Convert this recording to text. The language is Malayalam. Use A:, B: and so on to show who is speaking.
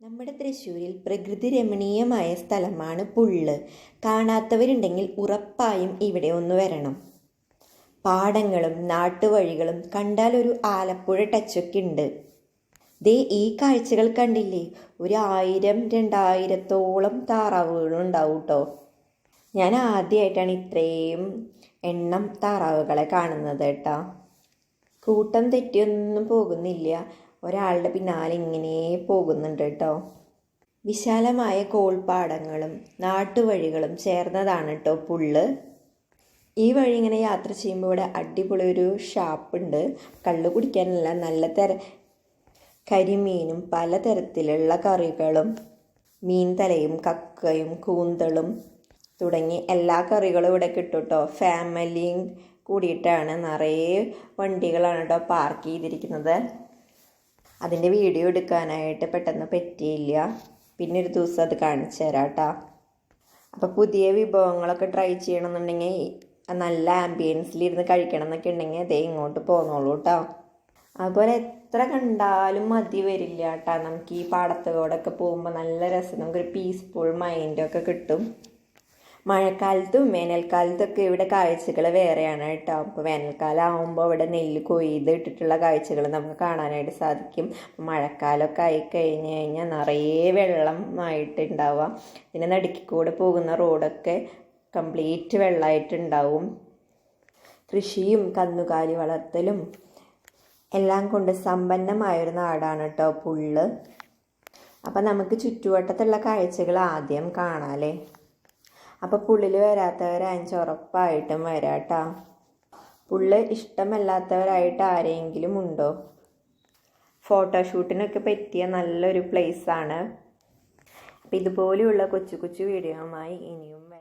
A: നമ്മുടെ തൃശ്ശൂരിൽ പ്രകൃതി രമണീയമായ സ്ഥലമാണ് പുള്ള്. കാണാത്തവരുണ്ടെങ്കിൽ ഉറപ്പായും ഇവിടെ ഒന്ന് വരണം. പാടങ്ങളും നാട്ടുവഴികളും കണ്ടാൽ ഒരു ആലപ്പുഴ ടച്ചൊക്കെ ഉണ്ട്. ദേ ഈ കാഴ്ചകൾ കണ്ടില്ലേ? ഒരു ആയിരം രണ്ടായിരത്തോളം താറാവുകളുണ്ടാവും കേട്ടോ ഞാൻ ആദ്യമായിട്ടാണ് ഇത്രയും എണ്ണം താറാവുകളെ കാണുന്നത് കേട്ടോ. കൂട്ടം തെറ്റിയൊന്നും പോകുന്നില്ല. ഒരാളുടെ പിന്നാലെ ഇങ്ങനെ പോകുന്നുണ്ട് കേട്ടോ. വിശാലമായ കോൾപ്പാടങ്ങളും നാട്ടുവഴികളും ചേർന്നതാണ് കേട്ടോ പുള്ള്. ഈ വഴി ഇങ്ങനെ യാത്ര ചെയ്യുമ്പോൾ ഇവിടെ അടിപൊളി ഒരു ഷാപ്പുണ്ട്. കള്ള് കുടിക്കാനല്ല നല്ല തര കരിമീനും പലതരത്തിലുള്ള കറികളും മീൻ തലയും കക്കയും കൂന്തളും തുടങ്ങി എല്ലാ കറികളും ഇവിടെ കിട്ടും കേട്ടോ. ഫാമിലിയും കൂടിയിട്ടാണ് നിറയെ വണ്ടികളാണ് കേട്ടോ പാർക്ക് ചെയ്തിരിക്കുന്നത്. അതിന്റെ വീഡിയോ എടുക്കാനായിട്ട് പെട്ടെന്ന് പറ്റിയില്ല. പിന്നെ ഒരു ദിവസം അത് കാണിച്ചു തരാം കേട്ടോ അപ്പോൾ പുതിയ വിഭവങ്ങളൊക്കെ ട്രൈ ചെയ്യണമെന്നുണ്ടെങ്കിൽ നല്ല ആംബിയൻസിലിരുന്ന് കഴിക്കണം എന്നൊക്കെ ഉണ്ടെങ്കിൽ അതേ ഇങ്ങോട്ട് പോന്നോളൂ കേട്ടോ അതുപോലെ എത്ര കണ്ടാലും മതി വരില്ല കേട്ടോ നമുക്ക് ഈ പാടത്തോടൊക്കെ പോകുമ്പോൾ നല്ല രസം. നമുക്കൊരു പീസ്ഫുൾ മൈൻഡൊക്കെ കിട്ടും. മഴക്കാലത്തും വേനൽക്കാലത്തൊക്കെ ഇവിടെ കാഴ്ചകൾ വേറെയാണ് കേട്ടോ. അപ്പോൾ വേനൽക്കാലം ആകുമ്പോൾ ഇവിടെ നെല്ല് കൊയ്ത് ഇട്ടിട്ടുള്ള കാഴ്ചകൾ നമുക്ക് കാണാനായിട്ട് സാധിക്കും. മഴക്കാലമൊക്കെ ആയി കഴിഞ്ഞു കഴിഞ്ഞാൽ നിറയെ വെള്ളമായിട്ടുണ്ടാവുക പിന്നെ നടുക്കി കൂടെ പോകുന്ന റോഡൊക്കെ കംപ്ലീറ്റ് വെള്ളമായിട്ടുണ്ടാവും കൃഷിയും കന്നുകാലി വളർത്തലും എല്ലാം കൊണ്ട് സമ്പന്നമായൊരു നാടാണ് കേട്ടോ പുള്ള്. അപ്പം നമുക്ക് ചുറ്റുവട്ടത്തുള്ള കാഴ്ചകൾ ആദ്യം കാണാമല്ലേ അപ്പോൾ പുള്ളിൽ വരാത്തവരാണെന്ന് ഉറപ്പായിട്ടും വരാട്ടാ പുള്ള് ഇഷ്ടമല്ലാത്തവരായിട്ട് ആരെങ്കിലും ഉണ്ടോ? ഫോട്ടോഷൂട്ടിനൊക്കെ പറ്റിയ നല്ലൊരു പ്ലേസാണ് അപ്പം ഇതുപോലെയുള്ള കൊച്ചു കൊച്ചു വീഡിയോയുമായി ഇനിയും